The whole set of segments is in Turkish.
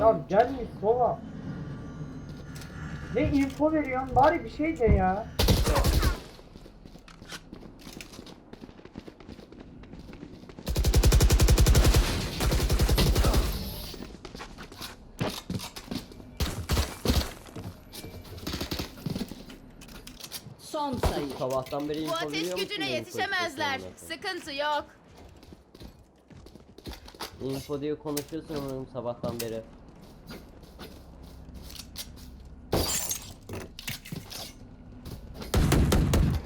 Ya gelmiş sola. Ne info veriyorsun bari bir şey de ya. Son sayı. Sabahtan beri Bu info ateş veriyor musun gücüne yetişemezler. konuşmalarıma? Sıkıntı yok. Info diye konuşuyorsun ama sabahtan beri.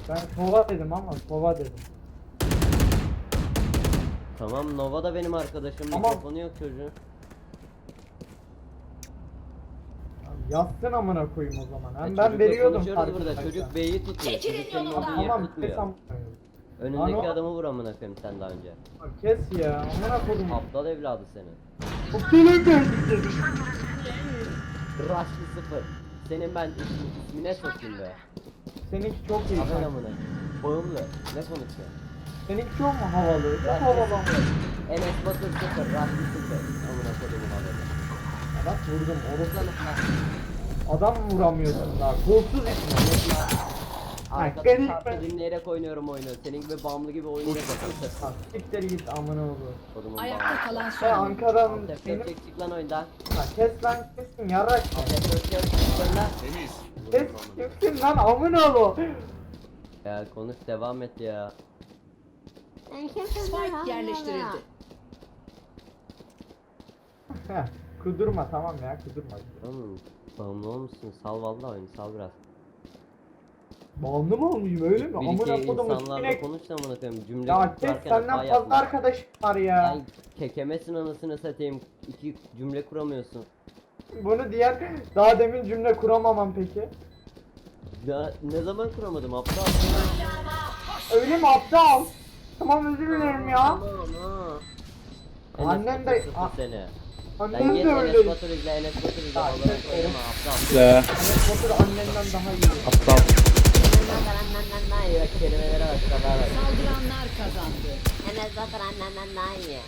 Ben sova dedim ama sova dedim. Tamam Nova da benim arkadaşım. Ama- Mikrofonu yok çocuğun. Ya Yazsın amına koyayım o zaman. Hem Ya ben çocukla veriyordum konuşuyoruz burada. farkındaysan. Çocuk B'yi tutuyor. Çekilin Çocuk senin yeri Tamam kes tutmuyor. amına Önündeki Ano- adamı vur amına koyayım sen daha önce. Kes ya amına koydum. Aptal evladı seni. Aptalın geldi. Rush'lı sıfır. Senin ben is- ismine sokayım be. Seninki çok iyi. Aferin amına. Bağımlı. Ne konuşuyorsun? Seninki çok mu havalı? Çok havalı. Enes Batur sıfır. Rush'lı sıfır. Amına haberi. Ya Bak vurdum. Orası Adam vuramıyorsun daha. Kolsuz itme. Arkada garip şarkı ben- dinleyerek oynuyorum oyunu. Senin gibi bağımlı gibi oyun yok. Bak siktir git amına olur. Kodumun Ayakta bağımlı. kalan Sen son. Ankara'nın Tep benim... tep çık lan oyundan. Ha, kes lan kesin yarak. Çık çık lan. Temiz. Kes kesin lan amına ol. Ya konuş devam et ya. Spike yerleştirildi. Heh, Kudurma tamam ya kudurma. Oğlum bağımlı olmuşsun. Sal vallahi oyunu sal biraz. Bağımlı mı olmuşum öyle mi? Bir iki Amına kodum insanlarla üstüne. konuş da amına koyayım. Cümle Ya kes kurarken hata senden yapma. fazla arkadaşım var ya. Ay kekemesin anasını satayım. İki cümle kuramıyorsun. Bunu diyen daha demin cümle kuramamam peki. Ya ne zaman kuramadım aptal? Öyle mi aptal? Tamam özür dilerim ya. Tamam ha. Annem Enes de- Batur a- sıfır seni. Sen Annen git de Enes öyle. Batur izle Enes Batur izle. Ya, aptal. Annem Batur annenden daha iyi. aptal. Kelimelere bak kadar bak. Saldıranlar kazandı. Enes Batur annenden daha iyi.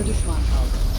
Bir düşman kaldı.